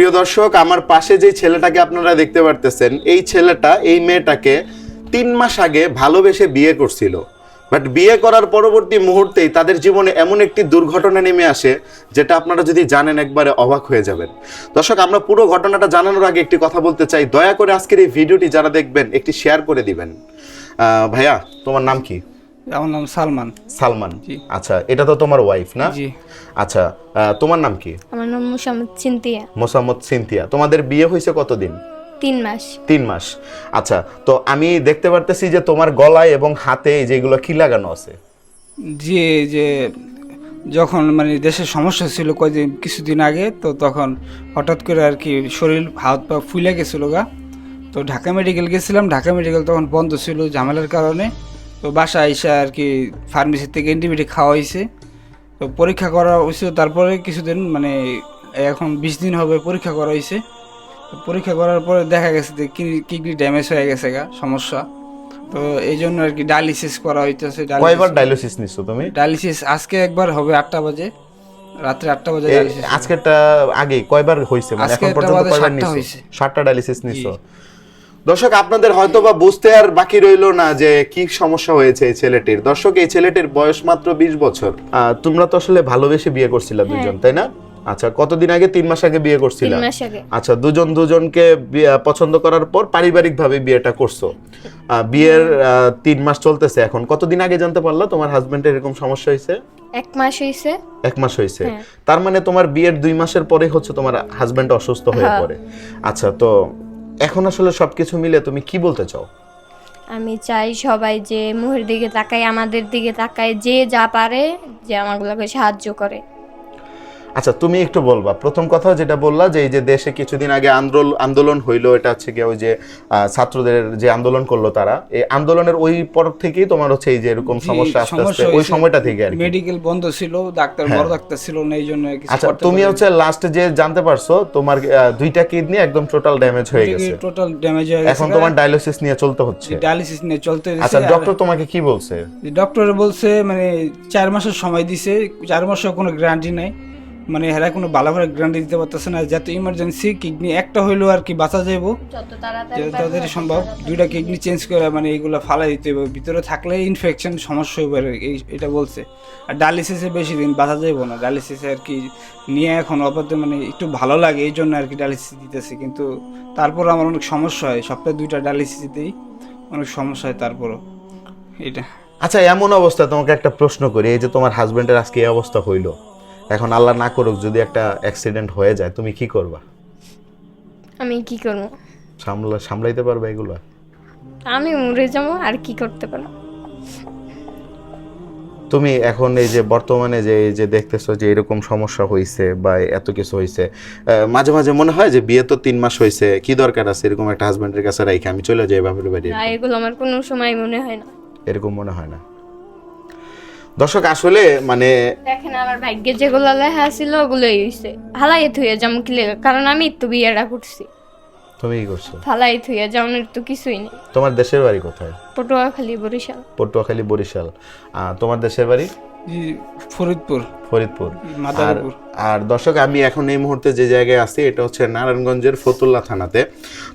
প্রিয় দর্শক, আমার পাশে যে ছেলেটাকে আপনারা দেখতে পারতেছেন, এই ছেলেটা, এই মেয়েটাকে তিন মাস আগে ভালোবেসে বিয়ে করছিল। বাট বিয়ে করার পরবর্তী মুহূর্তেই তাদের জীবনে এমন একটি দুর্ঘটনা নেমে আসে, যেটা আপনারা যদি জানেন একবারে অবাক হয়ে যাবেন। দর্শক, আমরা পুরো ঘটনাটা জানানোর আগে একটি কথা বলতে চাই। দয়া করে আজকের এই ভিডিওটি যারা দেখবেন, একটি শেয়ার করে দিবেন। ভাইয়া, তোমার নাম কি? আমার নাম সালমান। সালমান। জি। আচ্ছা এটা তো তোমার ওয়াইফ না? জি। আচ্ছা তোমার নাম কি? আমার নাম মুসাম্মদ চিন্তিয়া মোসাম্মদ সিনথিয়া। তোমাদের বিয়ে হয়েছে কতদিন? তিন মাস। তিন মাস। আচ্ছা তো আমি দেখতে পারতেছি যে তোমার গলায় এবং হাতে যেগুলো কি লাগানো আছে? জি যে যখন মানে দেশের সমস্যা ছিল কয়েকদিন কিছুদিন আগে তো তখন হঠাৎ করে আর কি শরীর হাত পা ফুলে গেছিল গা। তো ঢাকা মেডিকেল গেছিলাম ঢাকা মেডিকেল তখন বন্ধ ছিল ঝামেলার কারণে। তো বাসা এসে আর কি ফার্মেসি থেকে অ্যান্টিবায়োটিক খাওয়া হয়েছে তো পরীক্ষা করা হয়েছিল তারপরে কিছুদিন মানে এখন বিশ দিন হবে পরীক্ষা করা হয়েছে পরীক্ষা করার পরে দেখা গেছে যে কিডনি ড্যামেজ হয়ে গেছে গা সমস্যা। তো এই জন্য আর কি ডায়ালিসিস করা হইতেছে কয়বার ডায়ালিসিস নিচ্ছ তুমি? ডায়ালিসিস আজকে একবার হবে আটটা বাজে রাত্রে আটটা বাজে ডায়ালিসিস আজকেরটা আগে কয়বার হয়েছে মানে এখন পর্যন্ত কয়বার নিছো? হয়েছে। সাতটা ডায়ালিসিস নিছো? দর্শক আপনাদের হয়তো বা বুঝতে আর বাকি রইল না যে কি সমস্যা হয়েছে এই ছেলেটির। দর্শক এই ছেলেটির বয়স মাত্র বিশ বছর। তোমরা তো আসলে ভালোবেসে বিয়ে করছিলা দুজন তাই না? আচ্ছা কতদিন আগে? তিন মাস আগে বিয়ে করছিলা? আচ্ছা দুজন দুজনকে পছন্দ করার পর পারিবারিক ভাবে বিয়েটা করছ। বিয়ের আহ, তিন মাস চলতেছে এখন। কতদিন আগে জানতে পারলা তোমার হাজবেন্ডের এরকম সমস্যা হয়েছে? এক মাস হয়েছে। এক মাস হয়েছে। হ্যাঁ। তার মানে তোমার বিয়ের দুই মাসের পরে হচ্ছে তোমার হাজবেন্ড অসুস্থ হয়ে হ্যাঁ। পড়ে। আচ্ছা তো এখন আসলে সবকিছু মিলে তুমি কি বলতে চাও? আমি চাই সবাই যে মুহের দিকে তাকায়, আমাদের দিকে তাকায়, যে যা পারে যে আমাগুলোকে সাহায্য করে। আচ্ছা তুমি একটু বলবা। প্রথম কথা যেটা বললা যে এই যে দেশে কিছুদিন আগে আন্দোলন আন্দোলন হইল এটা হচ্ছে গিয়ে ওই যে ছাত্রদের যে আন্দোলন করল তারা এই আন্দোলনের ওই পর থেকেই তোমার হচ্ছে এই যে এরকম সমস্যা আস্তে আস্তে ওই সময়টা থেকে আর কি। মেডিকেল বন্ধ ছিল ডাক্তার বড় ডাক্তার ছিল না এই জন্য আচ্ছা তুমি হচ্ছে লাস্ট যে জানতে পারছ তোমার দুইটা কিডনি একদম টোটাল ড্যামেজ হয়ে গেছে। টোটাল ড্যামেজ হয়ে গেছে। এখন তোমার ডায়ালিসিস নিয়ে চলতে হচ্ছে। ডায়ালিসিস নিয়ে চলতে আচ্ছা ডক্টর তোমাকে কি বলছে? ডক্টর বলছে মানে চার মাসের সময় দিছে চার মাসের কোনো গ্যারান্টি নাই। মানে হেরা কোনো ভালো করে গ্যারান্টি দিতে পারতেছে না যাতে ইমার্জেন্সি কিডনি একটা হইলেও আর কি বাঁচা যাইবো। যত তাড়াতাড়ি সম্ভব দুইটা কিডনি চেঞ্জ করে মানে এইগুলো ফালাই দিতে হবে ভিতরে থাকলে ইনফেকশন সমস্যা হয়ে পারে এই এটা বলছে। আর ডায়ালিসিসে বেশি দিন বাঁচা যাইবো না। ডায়ালিসিসে আর কি নিয়ে এখন আপাতত মানে একটু ভালো লাগে এই জন্য আর কি ডায়ালিসিস দিতেছি। কিন্তু তারপর আমার অনেক সমস্যা হয় সপ্তাহে দুইটা ডায়ালিসিস দিতেই অনেক সমস্যা হয় তারপরও। এটা। আচ্ছা এমন অবস্থা তোমাকে একটা প্রশ্ন করি এই যে তোমার হাজবেন্ডের আজকে এই অবস্থা হইল। এখন আল্লাহ না করুক যদি একটা অ্যাক্সিডেন্ট হয়ে যায় তুমি কি করবা? আমি কি করব? সামলা সামলাইতে পারবে এগুলো? আমি মরে যাব আর কি করতে পারব? তুমি এখন এই যে বর্তমানে যে এই যে দেখতেছো যে এরকম সমস্যা হয়েছে বা এত কিছু হয়েছে মাঝে মাঝে মনে হয় যে বিয়ে তো তিন মাস হয়েছে কি দরকার আছে এরকম একটা হাজবেন্ডের কাছে রাইখে? আমি চলে যাই বাপের বাড়ি। না এগুলো আমার কোনো সময় মনে হয় না। এরকম মনে হয় না। দর্শক আসলে মানে দেখেন আমার ভাগ্যে যেগুলো লেখা ছিল ওগুলোই হইছে। হালাই থুইয়া যেমন কি লেখা কারণ আমি তো বিয়েটা করছি। তুমি কি করছ? ফালাই থুইয়া যাওনের তো কিছুই নেই। তোমার দেশের বাড়ি কোথায়? পটুয়াখালী বরিশাল। পটুয়াখালী বরিশাল। তোমার দেশের বাড়ি? ফরিদপুর। ফরিদপুর। আর আর দর্শক আমি এখন এই মুহূর্তে যে জায়গায় আছি এটা হচ্ছে নারায়ণগঞ্জের ফতুল্লা থানাতে।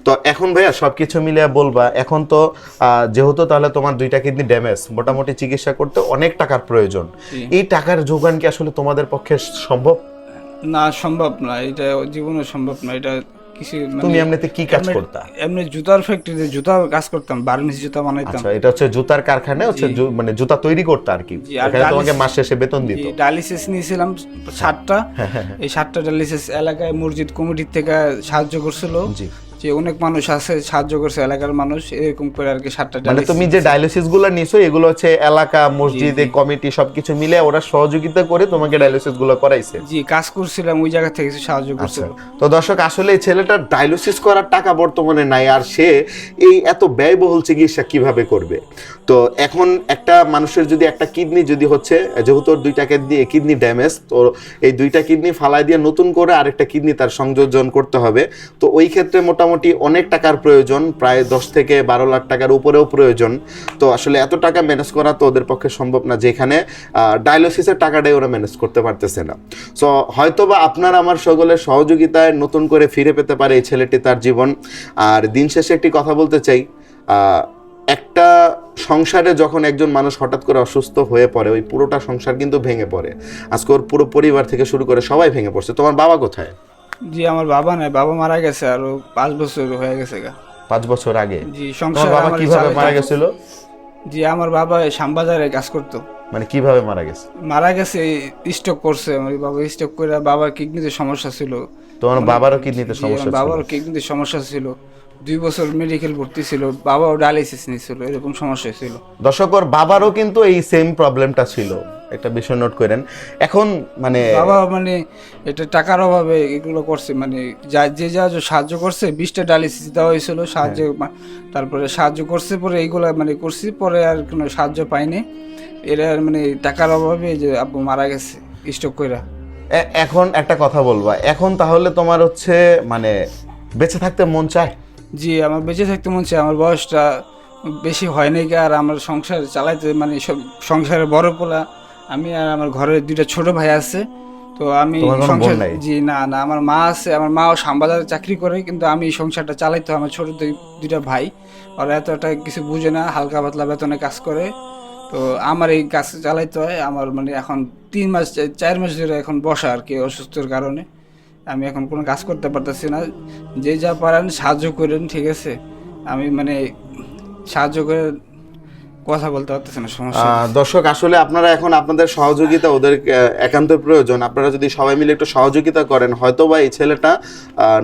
তো এখন ভাইয়া সবকিছু মিলিয়ে বলবা এখন তো যেহেতু তাহলে তোমার দুইটা কিডনি ড্যামেজ মোটামুটি চিকিৎসা করতে অনেক টাকার প্রয়োজন। এই টাকার যোগান কি আসলে তোমাদের পক্ষে সম্ভব? না সম্ভব না এটা জীবনে সম্ভব না এটা কিছু মানে তুমি এমনিতে কি কাজ করতা? এমনি জুতার ফ্যাক্টরিতে জুতা কাজ করতাম বার্নিস জুতা বানাইতাম। আচ্ছা এটা হচ্ছে জুতার কারখানা হচ্ছে মানে জুতা তৈরি করতে আর কি। এখানে তোমাকে মাস শেষে বেতন দিত। ডায়ালিসিস নিয়েছিলাম সাতটা। হ্যাঁ, এই সাতটা ডায়ালিসিস এলাকায় মসজিদ কমিটির থেকে সাহায্য করছিল। যে অনেক মানুষ আছে সাহায্য করছে এলাকার মানুষ এরকম করে আর কি সাতটা মানে তুমি যে ডায়ালিসিসগুলো নিছো এগুলো হচ্ছে এলাকা মসজিদ কমিটি সবকিছু মিলে ওরা সহযোগিতা করে তোমাকে ডায়ালিসিসগুলো করাইছে। জি কাজ করছিলাম ওই জায়গা থেকে সাহায্য আচ্ছা। করছিল। তো দর্শক আসলে এই ছেলেটার ডায়ালিসিস করার টাকা বর্তমানে নাই আর সে এই এত ব্যয়বহুল চিকিৎসা কীভাবে করবে? তো এখন একটা মানুষের যদি একটা কিডনি যদি হচ্ছে যেহেতু ওর দুইটা কিডনি কিডনি ড্যামেজ তো এই দুইটা কিডনি ফালাই দিয়ে নতুন করে আরেকটা কিডনি তার সংযোজন করতে হবে। তো ওই ক্ষেত্রে মোটামুটি মোটামুটি অনেক টাকার প্রয়োজন, প্রায় দশ থেকে বারো লাখ টাকার উপরেও প্রয়োজন। তো আসলে এত টাকা ম্যানেজ করা তো ওদের পক্ষে সম্ভব না যেখানে ডায়ালিসিসের টাকাটাই ওরা ম্যানেজ করতে পারতেছে না। সো হয়তো বা আপনার আমার সকলের সহযোগিতায় নতুন করে ফিরে পেতে পারে এই ছেলেটি তার জীবন। আর দিন শেষে একটি কথা বলতে চাই একটা সংসারে যখন একজন মানুষ হঠাৎ করে অসুস্থ হয়ে পড়ে, ওই পুরোটা সংসার কিন্তু ভেঙে পড়ে। আজকে ওর পুরো পরিবার থেকে শুরু করে সবাই ভেঙে পড়ছে। তোমার বাবা কোথায়? জি আমার বাবা নাই বাবা মারা গেছে আরও পাঁচ বছর হয়ে গেছে গা। পাঁচ বছর আগে? জি সংসার বাবা কীভাবে মারা গেছিল? জি আমার বাবা শ্যামবাজারে কাজ করতো। মানে কীভাবে মারা গেছে? মারা গেছে স্ট্রোক করছে আমার বাবা স্ট্রোক করে বাবার কিডনিতে সমস্যা ছিল। তোমার বাবারও কিডনিতে সমস্যা ছিল। বাবার কিডনিতে সমস্যা ছিল। দুই বছর মেডিকেল ভর্তি ছিল বাবাও ডায়ালিসিস নিয়েছিল এরকম সমস্যা ছিল। দর্শক ওর বাবারও কিন্তু এই সেম প্রবলেমটা ছিল। একটা বিষয় নোট করেন। এখন মানে বাবা মানে এটা টাকার অভাবে এগুলো করছে মানে যা যে যা যা সাহায্য করছে বিশটা ডায়ালিসিস দেওয়া হয়েছিল সাহায্য হ্যাঁ। তারপরে সাহায্য করছে পরে এইগুলা মানে করছি পরে আর কোনো সাহায্য পাইনি। এরা মানে টাকার অভাবে যে আব্বু মারা গেছে স্টক কইরা। এখন একটা কথা বলবা। এখন তাহলে তোমার হচ্ছে মানে বেঁচে থাকতে মন চায়? জি আমার বেঁচে থাকতে মন চায় আমার বয়সটা বেশি হয় নাই কি আর আমার সংসার চালাইতে মানে সব সংসারের বড় পোলা আমি আর আমার ঘরের দুইটা ছোট ভাই আছে তো আমি সংসার? জি না না আমার মা আছে আমার মাও শ্যামবাজারে চাকরি করে কিন্তু আমি এই সংসারটা চালাইতে হয় আমার ছোট দুই- দুইটা ভাই ওরা এতটা কিছু বুঝে না হালকা পাতলা বেতনে কাজ করে তো আমার এই কাজ চালাইতে হয় আমার মানে এখন তিন মাস চার মাস ধরে এখন বসা আর কি অসুস্থর কারণে আমি এখন কোনো কাজ করতে পারতেছি না। যে যা পারেন সাহায্য করেন, ঠিক আছে? আমি মানে সাহায্য করে কথা বলতে পারতেছে না সমস্যা দর্শক আসলে আপনারা এখন আপনাদের সহযোগিতা ওদের একান্ত প্রয়োজন। আপনারা যদি সবাই মিলে একটু সহযোগিতা করেন হয়তো বা এই ছেলেটা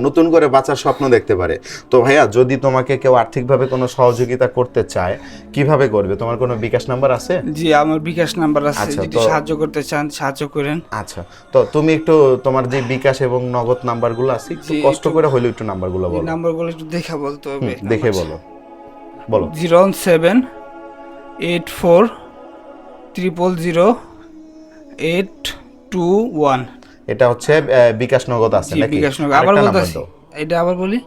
নতুন করে বাঁচার স্বপ্ন দেখতে পারে। তো ভাইয়া যদি তোমাকে কেউ আর্থিকভাবে কোনো সহযোগিতা করতে চায় কীভাবে করবে? তোমার কোনো বিকাশ নাম্বার আছে? জি আমার বিকাশ নাম্বার আছে। আচ্ছা, যদি সাহায্য করতে চান সাহায্য করেন। আচ্ছা তো তুমি একটু তোমার যে বিকাশ এবং নগদ নাম্বারগুলো আছে একটু কষ্ট করে হলেও একটু নাম্বারগুলো বলো। নাম্বারগুলো একটু দেখা বলতে হবে। দেখে বলো। বলো। Zero seven eight four triple zero eight two one এটা হচ্ছে আহ, বিকাশ নগদ আছে নাকি? বিকাশ নগর আবার নাম্বার এটা আবার বলি?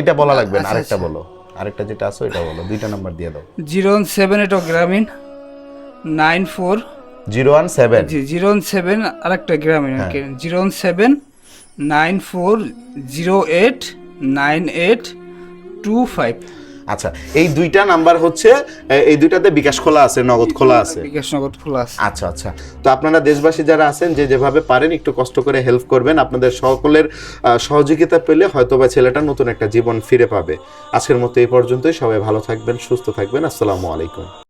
এটা বলা লাগবে না আচ্ছা, আরেকটা আচ্ছা। বলো। আরেকটা যেটা আছে ওইটা বলো দুইটা নাম্বার দিয়ে দাও। জিরো সেভেন এটা Grameen nine four zero one seven G zero seven আরেকটা Grameen. Zero seven nine four zero eight nine eight two five আচ্ছা এই দুইটা নাম্বার হচ্ছে এই দুইটাতে বিকাশ খোলা আছে নগদ খোলা আছে? বিকাশ নগদ খোলা আছে। আচ্ছা আচ্ছা। তো আপনারা দেশবাসী যারা আছেন যে যেভাবে পারেন একটু কষ্ট করে হেল্প করবেন। আপনাদের সকলের সহযোগিতা পেলে হয়তোবা ছেলেটা নতুন একটা জীবন ফিরে পাবে। আজকের মতো এই পর্যন্তই। সবাই ভালো থাকবেন সুস্থ থাকবেন। আসসালামু আলাইকুম।